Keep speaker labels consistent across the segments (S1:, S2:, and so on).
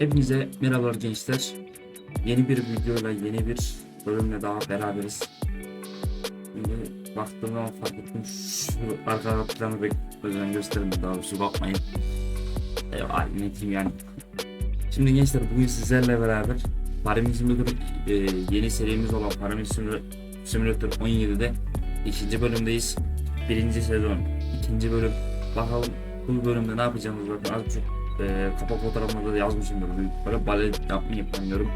S1: Hepinize merhabalar gençler. Yeni bir videoyla, yeni bir bölümle daha beraberiz. Şimdi baktığım zaman fark ettim şu arka planı pek özen göstermedim daha doğrusu bakmayın. Eyvah yöneteyim yani. Şimdi gençler bugün sizlerle beraber Farming Simulator e, yeni serimiz olan Farming Simulator, Simulator 17'de ikinci bölümdeyiz. Birinci sezon, ikinci bölüm. Bakalım bu bölümde ne yapacağımız zaten az çok e, kapak fotoğrafımda da yazmışımdır. Böyle bale yapmayı planlıyorum.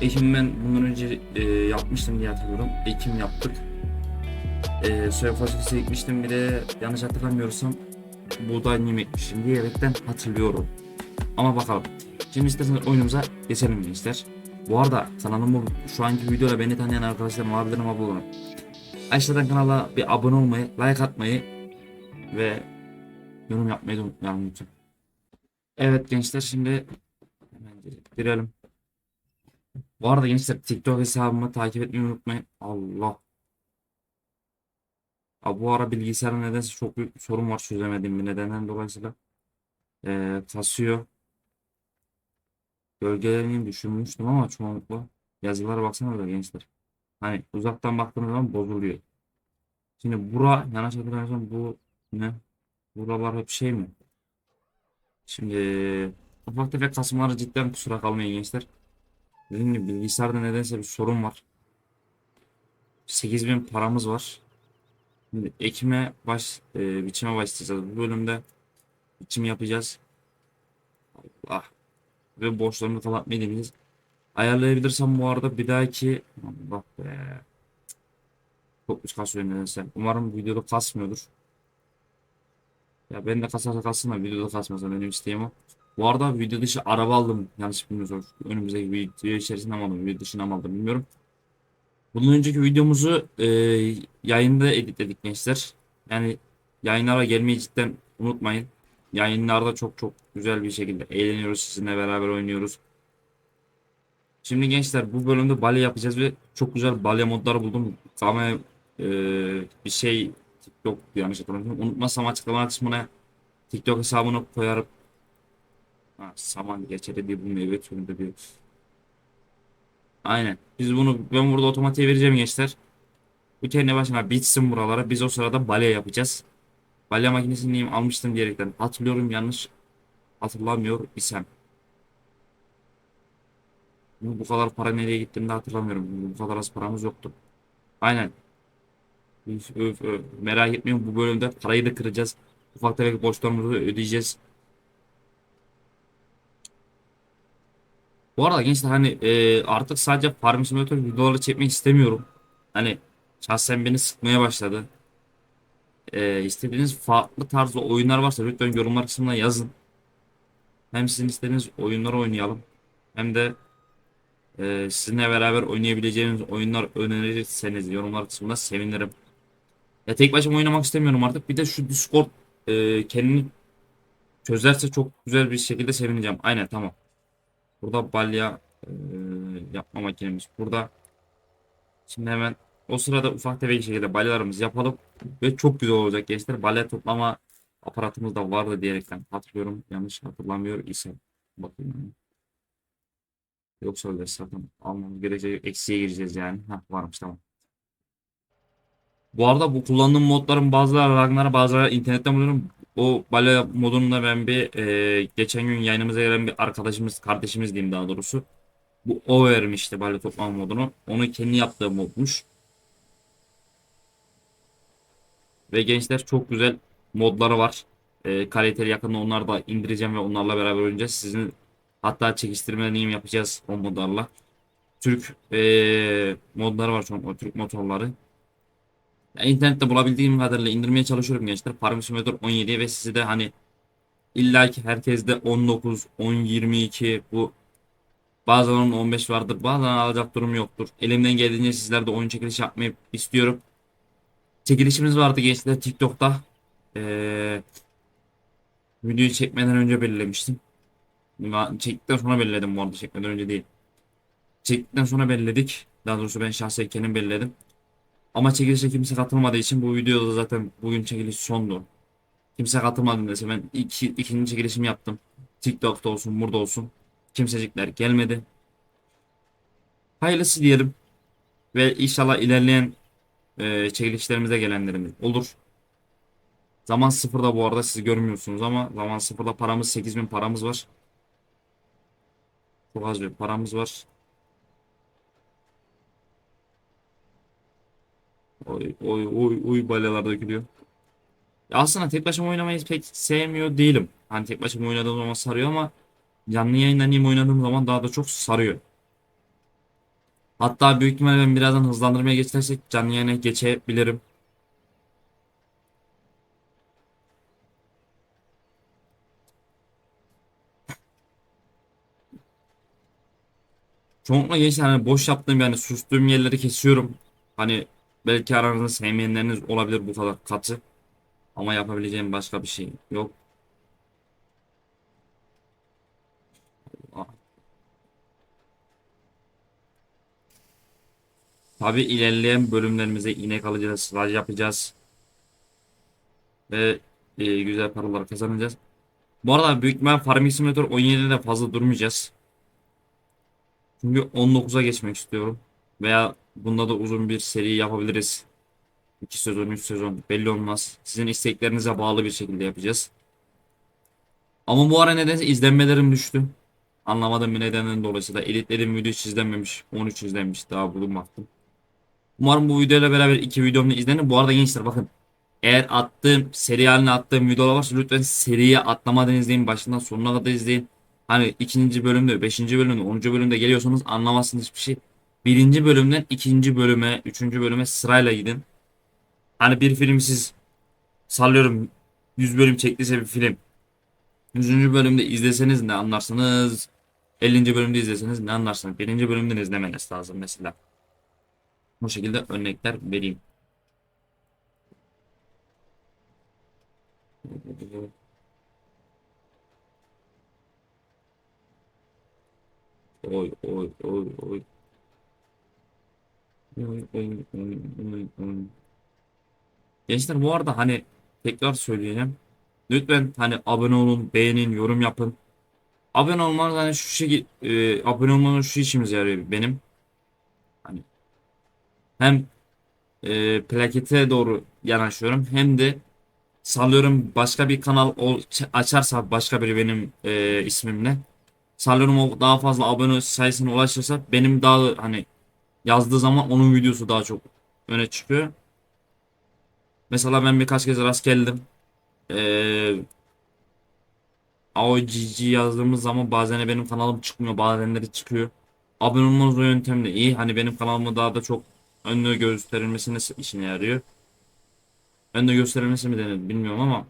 S1: Ekim ben bundan önce e, yapmıştım diye hatırlıyorum. Ekim yaptık. E, soya fasulyesi ekmiştim bir de yanlış hatırlamıyorsam buğday niyem ekmiştim diyerekten hatırlıyorum. Ama bakalım. Şimdi isterseniz oyunumuza geçelim gençler. Bu arada kanalımı şu anki videoda beni tanıyan arkadaşlarım abilerim olun. Aşağıdan kanala bir abone olmayı, like atmayı ve yorum yapmayı da unutmayalım lütfen. Evet gençler şimdi hemen girelim. Bu arada gençler TikTok hesabımı takip etmeyi unutmayın. Allah. Abi bu ara bilgisayarda nedense çok büyük bir sorun var çözemediğim bir nedenden dolayısıyla. Ee, kasıyor. Gölgelerini düşünmüştüm ama çoğunlukla yazılara baksana da gençler. Hani uzaktan baktığınız zaman bozuluyor. Şimdi bura yanlış hatırlamıyorsam bu ne? Buralar hep şey mi? Şimdi ufak tefek kasımları cidden kusura kalmayın gençler. Dediğim gibi bilgisayarda nedense bir sorun var. 8000 paramız var. Şimdi ekime baş, e, biçime başlayacağız. Bu bölümde biçim yapacağız. Allah. Ve borçlarını kapatmayı. Ayarlayabilirsem bu arada bir dahaki Allah be. Çok kasıyor nedense. Umarım videoda kasmıyordur. Ya ben de kasarsa kalsın da videoda kasmasın benim isteğim o. Bu arada video dışı araba aldım. Yanlış bilmiyorsam önümüzdeki video içerisinde mi aldım, video dışına mı aldım bilmiyorum. Bundan önceki videomuzu e, yayında editledik gençler. Yani yayınlara gelmeyi cidden unutmayın. Yayınlarda çok çok güzel bir şekilde eğleniyoruz sizinle beraber oynuyoruz. Şimdi gençler bu bölümde balya yapacağız ve çok güzel balya modları buldum. Kamera e, bir şey TikTok yanlış hatırlamıyorum. Unutmazsam açıklama kısmına TikTok hesabını koyarım. Ha, saman geçeri diye bu meyve türünde diyor. Aynen. Biz bunu ben burada otomatiğe vereceğim gençler. Bu kendi başına bitsin buralara. Biz o sırada balya yapacağız. Balya makinesini neyim almıştım diyerekten hatırlıyorum yanlış hatırlamıyor isem. Bu kadar para nereye gittiğini de hatırlamıyorum. Bu kadar az paramız yoktu. Aynen. Üf, üf, üf. Merak etmeyin bu bölümde parayı da kıracağız. Ufak tefek borçlarımızı ödeyeceğiz. Bu arada gençler hani e, artık sadece Farm Simulator videoları çekmek istemiyorum. Hani şahsen beni sıkmaya başladı. E, istediğiniz farklı tarzda oyunlar varsa lütfen yorumlar kısmına yazın. Hem sizin istediğiniz oyunları oynayalım. Hem de e, sizinle beraber oynayabileceğiniz oyunlar önerirseniz yorumlar kısmında sevinirim. Ya tek başıma oynamak istemiyorum artık. Bir de şu Discord e, kendini çözerse çok güzel bir şekilde sevineceğim. Aynen tamam. Burada balya e, yapma makinemiz burada. Şimdi hemen o sırada ufak tefek şekilde balyalarımızı yapalım. Ve çok güzel olacak gençler. Balya toplama aparatımız da vardı diyerekten hatırlıyorum. Yanlış hatırlamıyor ise. Bakayım. Yoksa öyle zaten almamız gerekecek. Eksiye gireceğiz yani. Heh, varmış tamam. Bu arada bu kullandığım modların bazıları Ragnar'a bazıları internetten buluyorum. O balya modunu ben bir e, geçen gün yayınımıza gelen bir arkadaşımız, kardeşimiz diyeyim daha doğrusu. Bu o vermişti balya toplama modunu. Onu kendi yaptığı modmuş. Ve gençler çok güzel modları var. E, kaliteli yakında onları da indireceğim ve onlarla beraber oynayacağız. Sizin hatta çekiştirmelerini yapacağız o modlarla. Türk e, modları var an o Türk motorları. Ya internette bulabildiğim kadarıyla indirmeye çalışıyorum gençler. Farm Simulator 17 ve sizi de hani illa ki herkeste 19, 10, 22 bu bazen 10, 15 vardır. Bazen alacak durum yoktur. Elimden geldiğince sizlerle oyun çekiliş yapmayı istiyorum. Çekilişimiz vardı gençler TikTok'ta. Ee, videoyu çekmeden önce belirlemiştim. Çektikten sonra belirledim bu arada çekmeden önce değil. Çektikten sonra belirledik. Daha doğrusu ben şahsen kendim belirledim. Ama çekilişe kimse katılmadığı için bu videoda zaten bugün çekiliş sondu. Kimse katılmadı dese ben iki, ikinci çekilişimi yaptım. TikTok'ta olsun burada olsun. Kimsecikler gelmedi. Hayırlısı diyelim. Ve inşallah ilerleyen e, çekilişlerimize gelenlerimiz olur. Zaman sıfırda bu arada siz görmüyorsunuz ama zaman sıfırda paramız 8000 paramız var. Çok az bir paramız var. Oy oy oy oy balyalar dökülüyor. Aslında tek başıma oynamayı pek sevmiyor değilim. Hani tek başıma oynadığım zaman sarıyor ama canlı yayınlanayım oynadığım zaman daha da çok sarıyor. Hatta büyük ihtimalle ben birazdan hızlandırmaya geçersek canlı yayına geçebilirim. Çoğunlukla gençler hani boş yaptığım yani sustuğum yerleri kesiyorum. Hani belki aranızda sevmeyenleriniz olabilir bu kadar katı. Ama yapabileceğim başka bir şey yok. Tabi ilerleyen bölümlerimize inek alacağız, staj yapacağız. Ve e, güzel paralar kazanacağız. Bu arada büyük ihtimal Farming Simulator 17'de de fazla durmayacağız. Çünkü 19'a geçmek istiyorum. Veya bunda da uzun bir seri yapabiliriz. 2 sezon, 3 sezon belli olmaz. Sizin isteklerinize bağlı bir şekilde yapacağız. Ama bu ara nedense izlenmelerim düştü. Anlamadığım bir nedenden dolayısıyla editledim video hiç izlenmemiş. 13 izlenmiş daha bugün baktım. Umarım bu videoyla beraber iki videom da izlenir. Bu arada gençler bakın. Eğer attığım seri haline attığım videolar varsa lütfen seriye atlamadan izleyin. Başından sonuna kadar izleyin. Hani ikinci bölümde, beşinci bölümde, onuncu bölümde geliyorsanız anlamazsınız hiçbir şey. Birinci bölümden ikinci bölüme, üçüncü bölüme sırayla gidin. Hani bir film siz sallıyorum 100 bölüm çektiyse bir film. 100. bölümde izleseniz ne anlarsınız? 50. bölümde izleseniz ne anlarsınız? Birinci bölümden izlemeniz lazım mesela. Bu şekilde örnekler vereyim. Oy oy oy oy. Oy oy oy oy. Gençler bu arada hani tekrar söyleyeceğim. Lütfen hani abone olun, beğenin, yorum yapın. Abone olmanız hani şu şey e, abone olmanız şu işimize yarıyor benim. Hani hem e, plakete doğru yanaşıyorum hem de sallıyorum başka bir kanal ol, açarsa başka biri benim e, sallıyorum daha fazla abone sayısına ulaşırsa benim daha hani yazdığı zaman onun videosu daha çok öne çıkıyor. Mesela ben birkaç kez rast geldim. Ee, AOGG yazdığımız zaman bazen benim kanalım çıkmıyor bazenleri çıkıyor. Abone olmanız o yöntem de iyi. Hani benim kanalımı daha da çok önüne gösterilmesine işine yarıyor. Önüne gösterilmesi mi denir bilmiyorum ama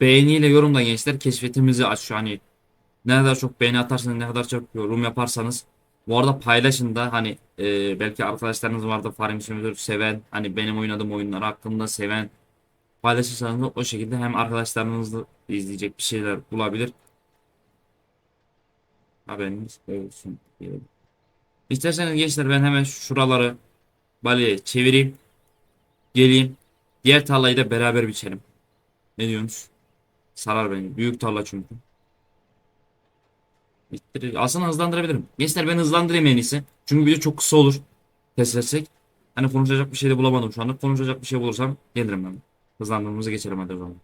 S1: beğeniyle yorumla gençler keşfetimizi açıyor. Hani ne kadar çok beğeni atarsanız ne kadar çok yorum yaparsanız bu arada paylaşın da hani e, belki arkadaşlarınız vardı Farming Simulator seven hani benim oynadığım oyunlar hakkında seven paylaşırsanız da o şekilde hem arkadaşlarınız da izleyecek bir şeyler bulabilir. Haberiniz olsun. İsterseniz gençler ben hemen şuraları balyaya çevireyim. Geleyim. Diğer tarlayı da beraber biçelim. Ne diyorsunuz? Sarar beni. Büyük tarla çünkü. Bittirir. Aslında hızlandırabilirim. Gençler ben hızlandırayım en iyisi. Çünkü video çok kısa olur. Test etsek. Hani konuşacak bir şey de bulamadım şu anda. Konuşacak bir şey bulursam gelirim ben. Hızlandırmamıza geçelim hadi o zaman.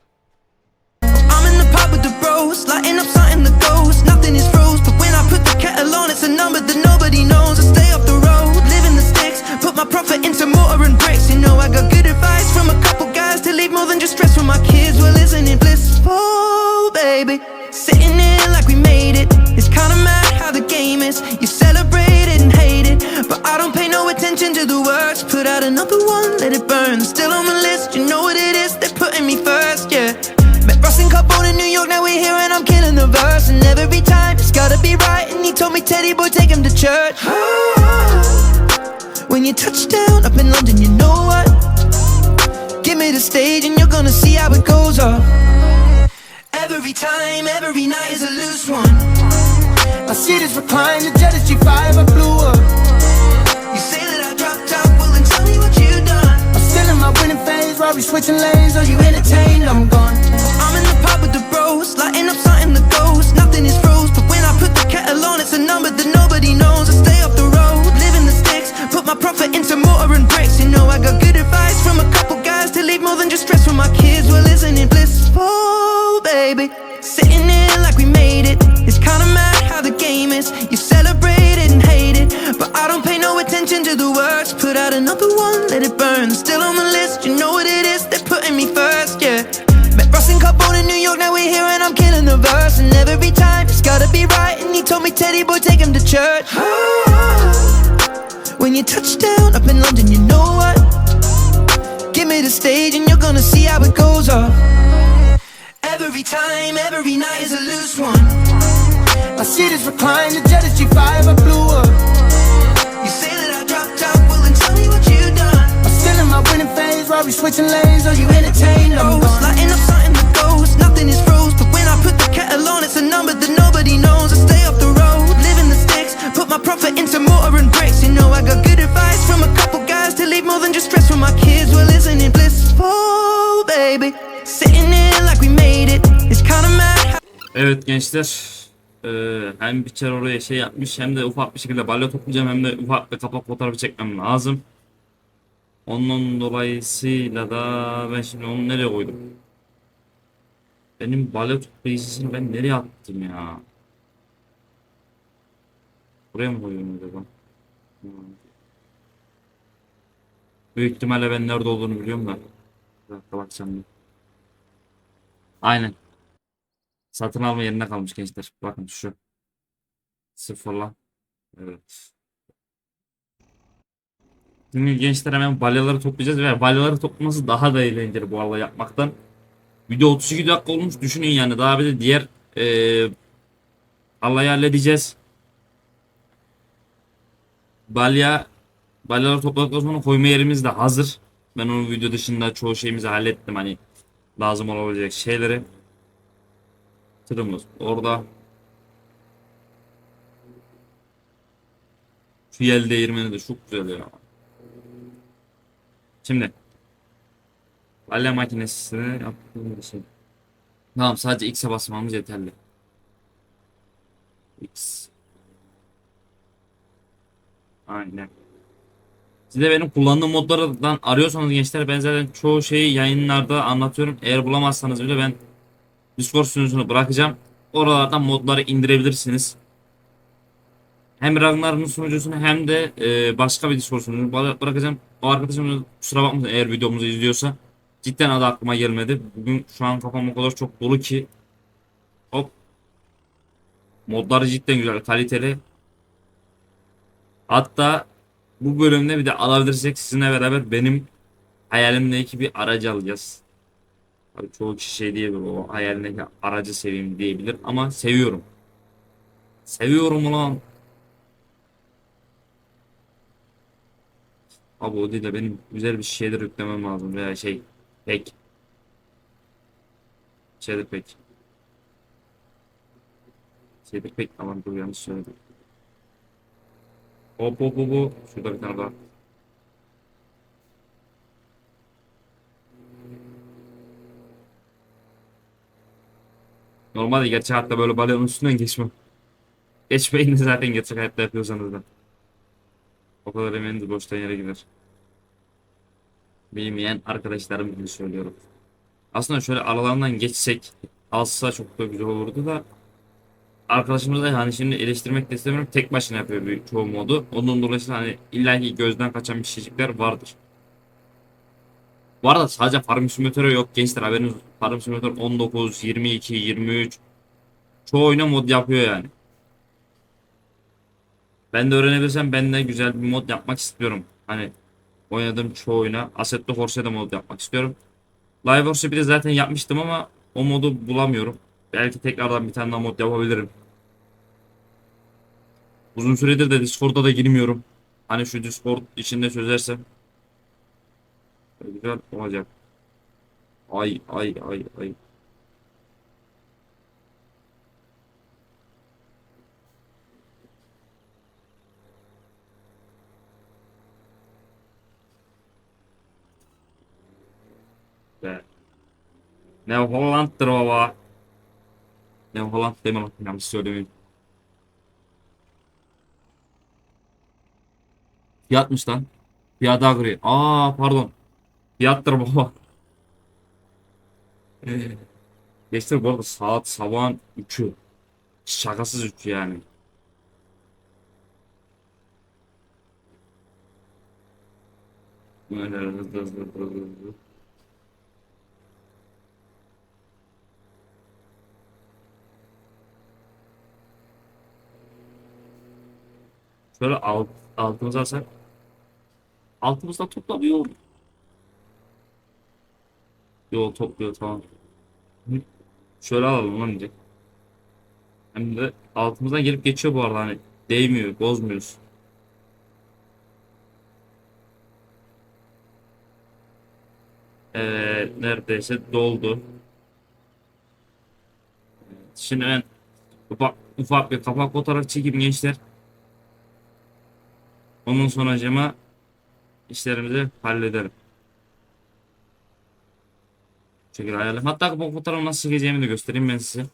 S2: Baby? Sitting here like we made it. It's kinda mad how the game is. You celebrate it and hate it, but I don't pay no attention to the words. Put out another one, let it burn. Still on my list, you know what it is. They're putting me first, yeah. Met Ross and in New York, now we're here and I'm killing the verse. And every time it's gotta be right. And he told me, Teddy boy, take him to church. When you touch down up in London, you know what? Give me the stage and you're gonna see how it goes off every time, every night is a loose one.
S3: My seat is reclined, the jet is G5, I blew up.
S2: You say that I dropped out, well then tell me what you done.
S3: I'm still in my winning phase, while we switching lanes, are you entertained? I'm gone.
S2: I'm in the pub with the bros, lighting up something the ghost. Nothing is froze, but when I put the kettle on, it's a number that nobody knows. I stay off the road, living the sticks, put my profit into mortar and bricks know I got good advice from a couple guys to leave more than just stress for my kids. Well, isn't it blissful, baby? Sitting there like we made it. It's kinda mad how the game is. You celebrate it and hate it, but I don't pay no attention to the words. Put out another one, let it burn. Still on the list, you know what it is. They're putting me first, yeah. Met Ross and Carbone in New York, now we're here and I'm killing the verse. And every time it's gotta be right. And he told me, Teddy boy, take him to church. When you touch down up in London, you know what? Give me the stage and you're gonna see how it goes off. Every time, every night is a loose one.
S3: My seat is reclined, the jet is G5, I blew up.
S2: You say that I dropped out, well then tell me what you done.
S3: I'm still in my winning phase, while we switching lanes, are you entertained? I'm gone.
S2: lighting up something that goes, nothing is
S1: Evet gençler. eee, hem bir kere oraya şey yapmış hem de ufak bir şekilde balya toplayacağım hem de ufak bir kapak fotoğrafı çekmem lazım. Onun dolayısıyla da ben şimdi onu nereye koydum? Benim balya toplayıcısını ben nereye attım ya? Buraya mı koyuyorum acaba? Büyük ihtimalle ben nerede olduğunu biliyorum da. Bir dakika bakacağım. Aynen. Satın alma yerine kalmış gençler. Bakın şu. Sıfırla. Evet. Şimdi gençler hemen balyaları toplayacağız ve balyaları toplaması daha da eğlenceli bu arada yapmaktan. Video 32 dakika olmuş düşünün yani daha bir de diğer eee alayı halledeceğiz. Balya balyaları topladıktan sonra koyma yerimiz de hazır. Ben onu video dışında çoğu şeyimizi hallettim hani lazım olabilecek şeyleri. Tırımız orada. Şu yel değirmeni de çok güzel ya. Şimdi balya makinesine yaptığım bir şey. Tamam sadece X'e basmamız yeterli. X. Aynen. Siz de benim kullandığım modlardan arıyorsanız gençler ben zaten çoğu şeyi yayınlarda anlatıyorum. Eğer bulamazsanız bile ben Discord sunucusunu bırakacağım. Oralardan modları indirebilirsiniz. Hem Ragnar'ın sunucusunu hem de e, başka bir Discord sunucusunu bıra- bırakacağım. O arkadaşım kusura bakmasın eğer videomuzu izliyorsa. Cidden adı aklıma gelmedi. Bugün şu an kafam o kadar çok dolu ki. Hop. Modları cidden güzel, kaliteli. Hatta bu bölümde bir de alabilirsek sizinle beraber benim hayalimdeki bir aracı alacağız. Çoğu kişi şey diyebilir o hayalindeki aracı seveyim diyebilir ama seviyorum. Seviyorum ulan. Abi o değil de benim güzel bir şeyler yüklemem lazım veya şey pek. Şeydir pek. Şeydir pek aman dur yanlış söyledim. Hop hop hop hop. Şurada bir tane daha. Normalde gerçek hayatta böyle balyonun üstünden geçmem. Geçmeyin de zaten gerçek hayatta yapıyorsanız da. O kadar emeğiniz boştan yere gider. Bilmeyen arkadaşlarım gibi söylüyorum. Aslında şöyle aralarından geçsek alsa çok da güzel olurdu da arkadaşımız da hani şimdi eleştirmek de istemiyorum tek başına yapıyor bir çoğu modu. Onun dolayısıyla hani illaki gözden kaçan bir şeycikler vardır. Bu arada sadece Farm Simulator'ı yok gençler haberiniz olsun. Farm Simulator 19, 22, 23 çoğu oyuna mod yapıyor yani. Ben de öğrenebilirsem ben de güzel bir mod yapmak istiyorum. Hani oynadığım çoğu oyuna Assetto Corsa'da mod yapmak istiyorum. Live Horse'u bir de zaten yapmıştım ama o modu bulamıyorum. Belki tekrardan bir tane daha mod yapabilirim. Uzun süredir de Discord'da da girmiyorum. Hani şu Discord içinde çözersem güzel olacak. Ay ay ay ay. Be. Ne Holland'dır baba. Ne Holland deme lan yanlış söylemeyeyim. Fiyatmış lan. Fiyat agri. Aa pardon. Fiyattır baba. Ee, Geçti bu arada saat sabahın 3'ü. Şakasız 3 yani. Böyle hızlı hızlı hızlı hızlı. Şöyle alt, altımıza alsak. Altımızda toplamıyor. Yo topluyor tamam. Şöyle alalım lan direkt. Hem de altımızdan gelip geçiyor bu arada hani değmiyor, bozmuyoruz. Evet, neredeyse doldu. Şimdi ben ufak, ufak bir kapak fotoğraf çekeyim gençler. Ondan sonra cema işlerimizi hallederim. Bu şekilde ayarlayayım. Hatta bu fotoğrafı nasıl çekeceğimi de göstereyim ben size.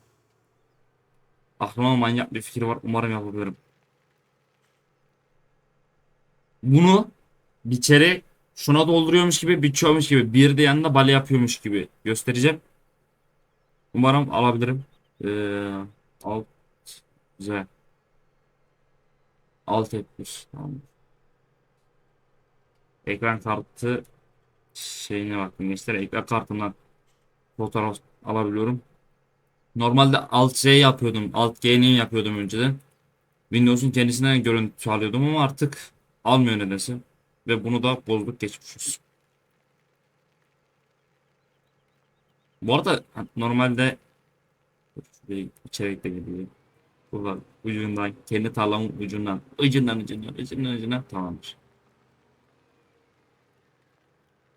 S1: Aklıma manyak bir fikir var. Umarım yapabilirim. Bunu biçerek şuna dolduruyormuş gibi biçiyormuş gibi bir de yanında bale yapıyormuş gibi göstereceğim. Umarım alabilirim. Ee, alt güzel. Alt F1 tamam. Ekran kartı şeyine bakın gençler ekran kartından fotoğraf alabiliyorum. Normalde Alt C yapıyordum. Alt G'ni yapıyordum önceden. Windows'un kendisinden görüntü alıyordum ama artık almıyor nedense. Ve bunu da bozduk geçmişiz. Bu arada normalde bir içerik de geliyor. Buradan ucundan kendi tarlamın ucundan ucundan ucundan ucundan ucundan tamamdır.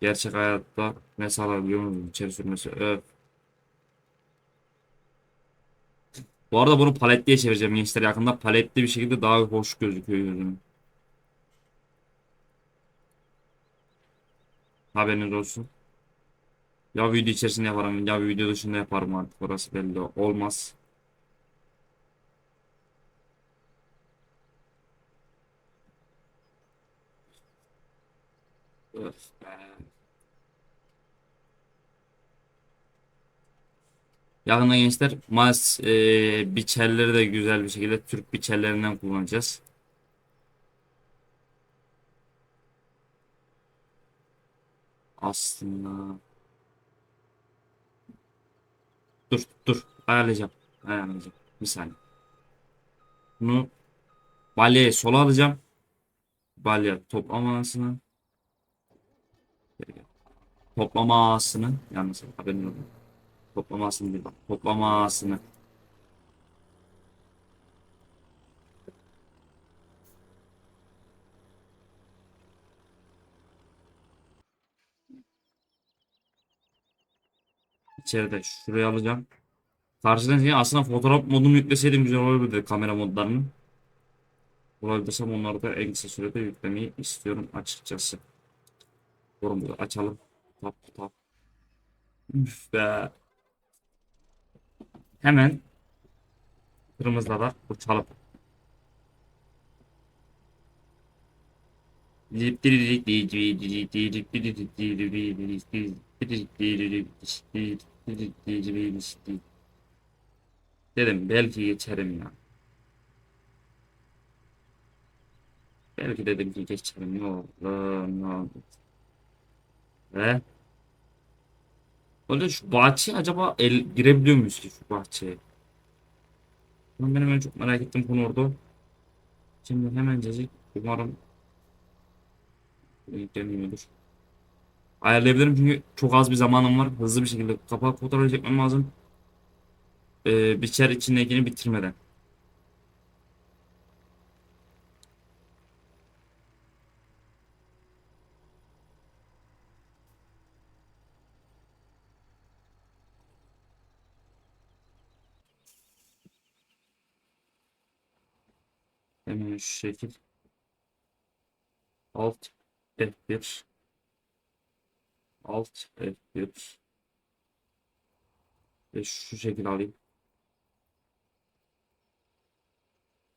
S1: Gerçek hayatta ne sağlayabiliyor muyum içeri sürmesi? Öf. Bu arada bunu paletliye çevireceğim gençler yakında paletli bir şekilde daha hoş gözüküyor gözüme. Haberiniz olsun. Ya video içerisinde yaparım ya video dışında yaparım artık orası belli olmaz. Öf be. Yakında gençler mas e, biçerleri de güzel bir şekilde Türk biçerlerinden kullanacağız. Aslında dur dur ayarlayacağım ayarlayacağım bir saniye. Bunu balyaya sola alacağım. Balya toplamasını toplamasını yalnız haberin olsun. Toplamasını değil bak. Toplamasını. İçeride şuraya alacağım. Karşıdan şey aslında fotoğraf modunu yükleseydim güzel olabilirdi kamera modlarını. Bulabilirsem onları da en kısa sürede yüklemeyi istiyorum açıkçası. Yorum da açalım. Tap tap. Üf be. Hemen kırmızıda da uçalım. Dedim belki geçerim ya. Belki dedim ki geçerim. Ne oldu? Ne oldu? Ve Öyle şu bahçeye acaba el girebiliyor muyuz ki şu bahçeye? Ben benim en çok merak ettiğim konu orada. Şimdi hemencecik umarım yükleniyordur. Ayarlayabilirim çünkü çok az bir zamanım var. Hızlı bir şekilde kapak fotoğrafı çekmem lazım. Ee, biçer içindekini bitirmeden. Hemen şu şekil. Alt F1 Alt F1 ve şu şekil alayım.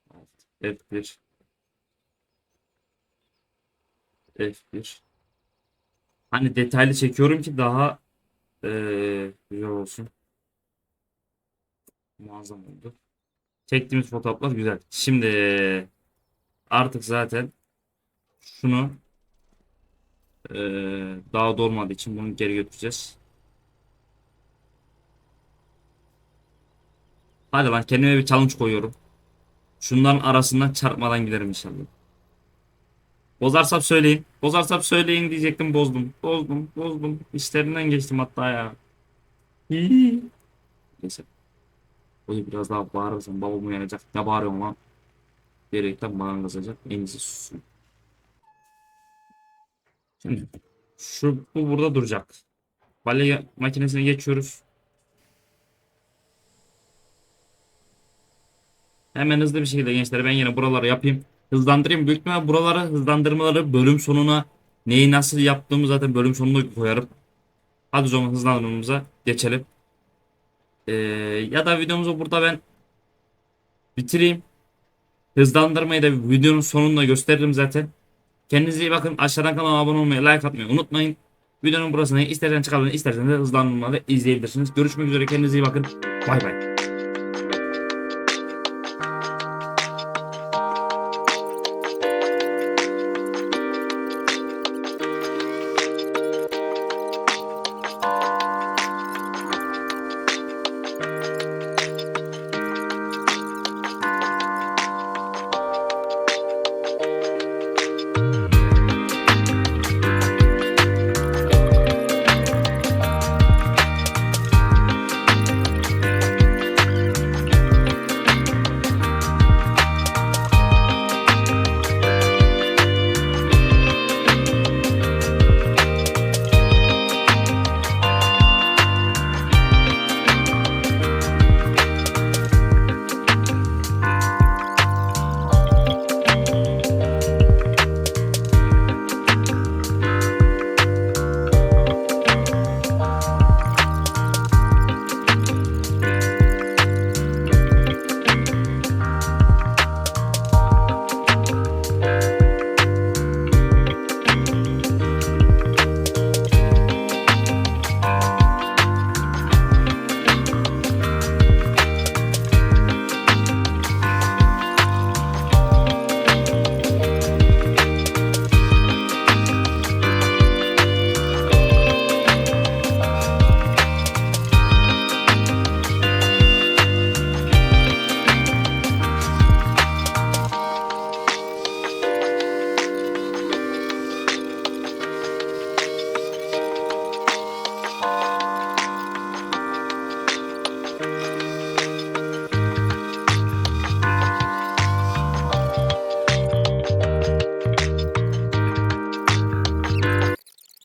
S1: Alt F1 F1 Hani detaylı çekiyorum ki daha eee, güzel olsun. Muazzam oldu. Çektiğimiz fotoğraflar güzel. Şimdi artık zaten şunu eee, daha dolmadığı için bunu geri götüreceğiz. Hadi lan kendime bir challenge koyuyorum. Şunların arasından çarpmadan giderim inşallah. Bozarsam söyleyin. Bozarsam söyleyin diyecektim bozdum. Bozdum bozdum. İşlerinden geçtim hatta ya. Neyse. Oyu biraz daha bağırırsam babam uyanacak. Ne bağırıyorum lan? Diyerekten bağırın kızacak. En iyisi sussun. Şimdi şu bu burada duracak. Balya makinesine geçiyoruz. Hemen hızlı bir şekilde gençler ben yine buraları yapayım. Hızlandırayım. Büyük ihtimalle buraları hızlandırmaları bölüm sonuna neyi nasıl yaptığımı zaten bölüm sonuna koyarım. Hadi o zaman hızlandırmamıza geçelim. Ee, ya da videomuzu burada ben bitireyim. Hızlandırmayı da videonun sonunda gösteririm zaten. Kendinize iyi bakın. Aşağıdan kanala abone olmayı, like atmayı unutmayın. Videonun burasını istersen çıkarın, istersen de hızlandırmaları izleyebilirsiniz. Görüşmek üzere. Kendinize iyi bakın. Bay bay.